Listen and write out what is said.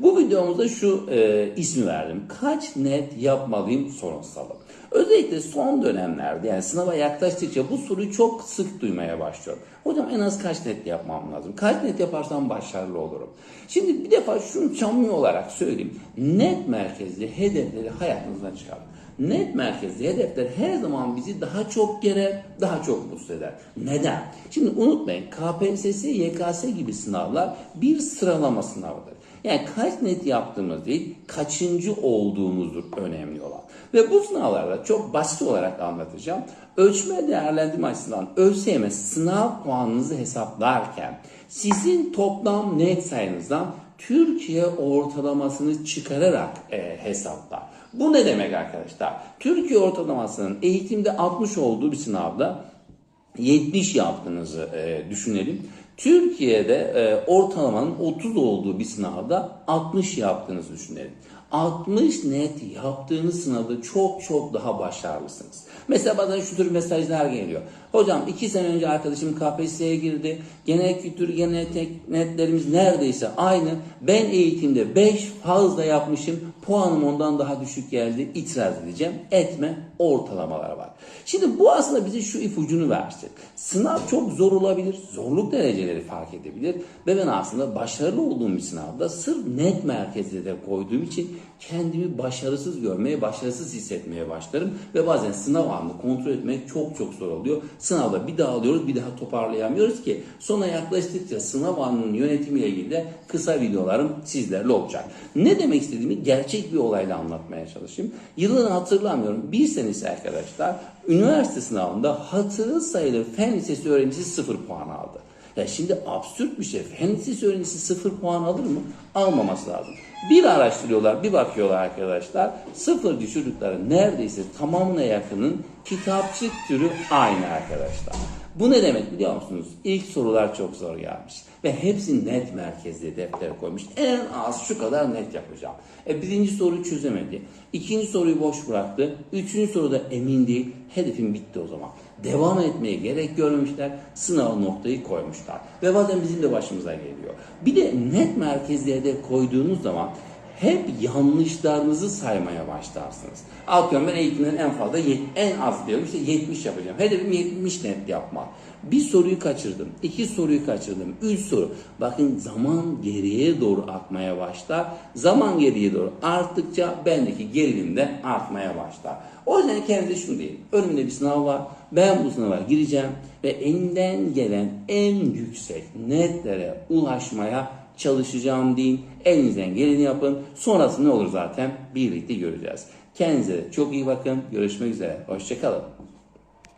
Bu videomuzda şu e, ismi verdim. Kaç net yapmalıyım sorunsalı. Özellikle son dönemlerde yani sınava yaklaştıkça bu soruyu çok sık duymaya başlıyorum. Hocam en az kaç net yapmam lazım? Kaç net yaparsam başarılı olurum? Şimdi bir defa şunu samimi olarak söyleyeyim. Net merkezli hedefleri hayatınızdan çıkarın. Net merkezli hedefler her zaman bizi daha çok gerer, daha çok mutsuz eder. Neden? Şimdi unutmayın KPSS, YKS gibi sınavlar bir sıralama sınavıdır. Yani kaç net yaptığımız değil, kaçıncı olduğumuzdur önemli olan. Ve bu sınavlarda çok basit olarak anlatacağım. Ölçme değerlendirme açısından ÖSYM sınav puanınızı hesaplarken sizin toplam net sayınızdan Türkiye ortalamasını çıkararak e, hesaplar. Bu ne demek arkadaşlar? Türkiye ortalamasının eğitimde 60 olduğu bir sınavda 70 yaptığınızı e, düşünelim. Türkiye'de e, ortalamanın 30 olduğu bir sınavda 60 yaptığınızı düşünelim. 60 net yaptığınız sınavda çok çok daha başarılısınız. Mesela bazen şu tür mesajlar geliyor. Hocam 2 sene önce arkadaşım KPSS'ye girdi. Genel kültür, genel netlerimiz neredeyse aynı. Ben eğitimde 5 fazla yapmışım. Puanım ondan daha düşük geldi. İtiraz edeceğim. Etme. Ortalamalar var. Şimdi bu aslında bize şu ipucunu versin. Sınav çok zor olabilir. Zorluk dereceleri fark edebilir. Ve ben aslında başarılı olduğum bir sınavda sırf net merkezde de koyduğum için kendimi başarısız görmeye, başarısız hissetmeye başlarım. Ve bazen sınav anını kontrol etmek çok çok zor oluyor. Sınavda bir daha alıyoruz, bir daha toparlayamıyoruz ki sona yaklaştıkça sınav anının yönetimiyle ilgili de kısa videolarım sizlerle olacak. Ne demek istediğimi gerçek bir olayla anlatmaya çalışayım. Yılını hatırlamıyorum. Bir senesi arkadaşlar üniversite sınavında hatırı sayılır fen lisesi öğrencisi sıfır puan aldı. Ya şimdi absürt bir şey. Lisesi öğrencisi sıfır puan alır mı? Almaması lazım. Bir araştırıyorlar, bir bakıyorlar arkadaşlar. Sıfır çocukların neredeyse tamamına yakının kitapçık türü aynı arkadaşlar. Bu ne demek biliyor musunuz? İlk sorular çok zor gelmiş. Ve hepsi net merkezli deftere koymuş. En az şu kadar net yapacağım. E, birinci soruyu çözemedi. İkinci soruyu boş bıraktı. Üçüncü soruda emin değil. Hedefim bitti o zaman. Devam etmeye gerek görmemişler. Sınav noktayı koymuşlar. Ve bazen bizim de başımıza geliyor. Bir de net merkezli hedef koyduğunuz zaman hep yanlışlarınızı saymaya başlarsınız. Atıyorum ben eğitimden en fazla en az diyorum işte 70 yapacağım. Hedefim 70 net yapma. Bir soruyu kaçırdım, iki soruyu kaçırdım, üç soru. Bakın zaman geriye doğru akmaya başlar. Zaman geriye doğru arttıkça bendeki gerilim de artmaya başlar. O yüzden kendinize şunu deyin. Önümde bir sınav var. Ben bu sınava gireceğim ve elinden gelen en yüksek netlere ulaşmaya çalışacağım deyin. Elinizden geleni yapın. Sonrası ne olur zaten birlikte göreceğiz. Kendinize çok iyi bakın. Görüşmek üzere. Hoşçakalın.